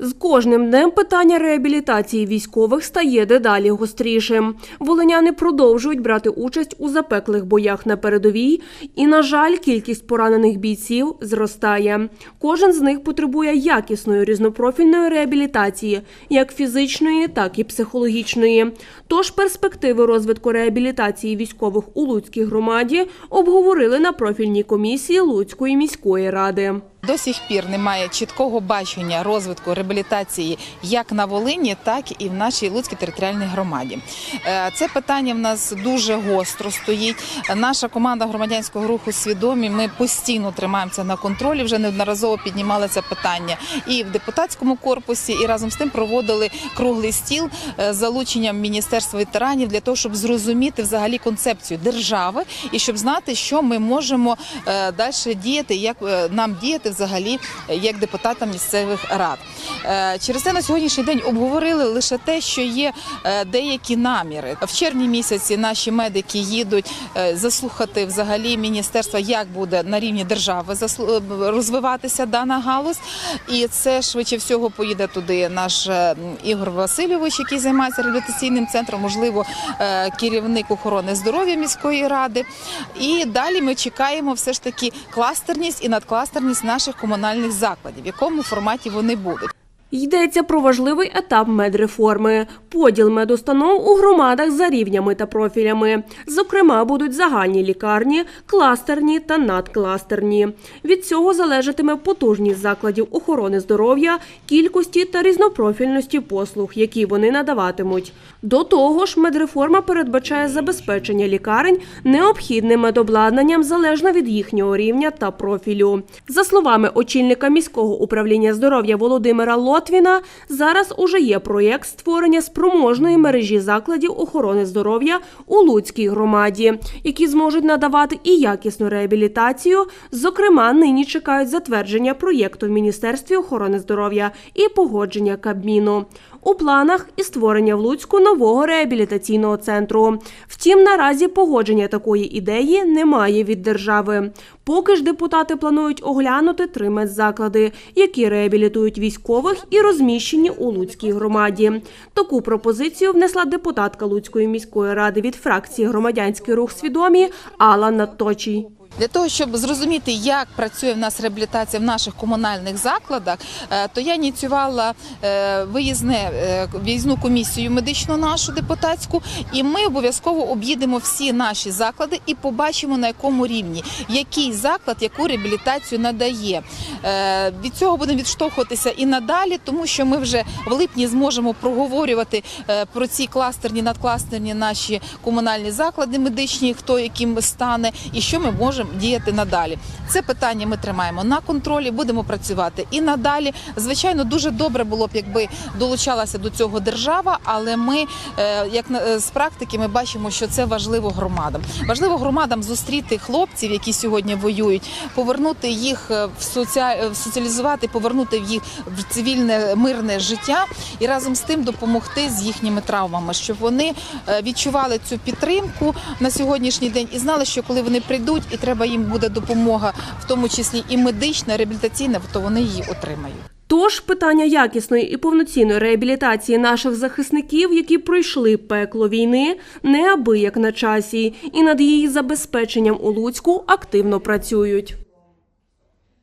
З кожним днем питання реабілітації військових стає дедалі гострішим. Волиняни продовжують брати участь у запеклих боях на передовій, і, на жаль, кількість поранених бійців зростає. Кожен з них потребує якісної різнопрофільної реабілітації, як фізичної, так і психологічної. Тож перспективи розвитку реабілітації військових у Луцькій громаді обговорили на профільній комісії Луцької міської ради. До сих пір немає чіткого бачення розвитку реабілітації як на Волині, так і в нашій Луцькій територіальній громаді. Е, Це питання в нас дуже гостро стоїть. Наша команда громадянського руху свідомі. Ми постійно тримаємося на контролі. Вже неодноразово піднімали це питання і в депутатському корпусі, і разом з тим проводили круглий стіл е, з залученням міністерства ветеранів для того, щоб зрозуміти взагалі концепцію держави і щоб знати, що ми можемо далі діяти, як е, нам діяти взагалі як депутатам місцевих рад. Е, Через це на сьогоднішній день обговорили лише те, що є е, деякі наміри. В червні місяці наші медики їдуть е, заслухати взагалі міністерства, як буде на рівні держави розвиватися дана галузь. І це швидше всього поїде туди наш Ігор Васильович, який займається реабілітаційним центром, можливо, керівник охорони здоров'я міської ради. І далі ми чекаємо все ж таки кластерність і надкластерність наших комунальних закладів, в якому форматі вони будуть. Йдеться про важливий етап медреформи – поділ медустанов у громадах за рівнями та профілями. Зокрема, будуть загальні лікарні, кластерні та надкластерні. Від цього залежатиме потужність закладів охорони здоров'я, кількості та різнопрофільності послуг, які вони надаватимуть. До того ж, медреформа передбачає забезпечення лікарень необхідним медобладнанням залежно від їхнього рівня та профілю. За словами очільника міського управління здоров'я Володимира Лотвіна, зараз уже є проєкт створення спроможної мережі закладів охорони здоров'я у Луцькій громаді, які зможуть надавати і якісну реабілітацію. Зокрема, нині чекають затвердження проєкту в Міністерстві охорони здоров'я і погодження Кабміну. У планах і створення в Луцьку нового реабілітаційного центру. Втім, наразі погодження такої ідеї немає від держави. Поки ж депутати планують оглянути три медзаклади, які реабілітують військових і розміщені у Луцькій громаді. Таку пропозицію внесла депутатка Луцької міської ради від фракції Громадянський рух свідомі Алла Наточій. Для того щоб зрозуміти, як працює в нас реабілітація в наших комунальних закладах, е, то я ініціювала е, виїзне е, виїзну комісію медичну нашу депутатську, і ми обов'язково об'їдемо всі наші заклади і побачимо на якому рівні який заклад яку реабілітацію надає. Від цього будемо відштовхуватися і надалі, тому що ми вже в липні зможемо проговорювати про ці кластерні, надкластерні наші комунальні заклади медичні, хто яким стане, і що ми можемо діяти надалі. Це питання ми тримаємо на контролі, будемо працювати і надалі. Звичайно, дуже добре було б, якби долучалася до цього держава, але ми, е, як е, з практики, ми бачимо, що це важливо громадам. Важливо громадам зустріти хлопців, які сьогодні воюють, повернути їх е, в соціалізувати, повернути їх в цивільне мирне життя і разом з тим допомогти з їхніми травмами, щоб вони відчували цю підтримку на сьогоднішній день і знали, що коли вони прийдуть, і треба їм буде допомога, в тому числі і медична, реабілітаційна, то вони її отримають. Тож питання якісної і повноцінної реабілітації наших захисників, які пройшли пекло війни, неабияк на часі, і над її забезпеченням у Луцьку активно працюють.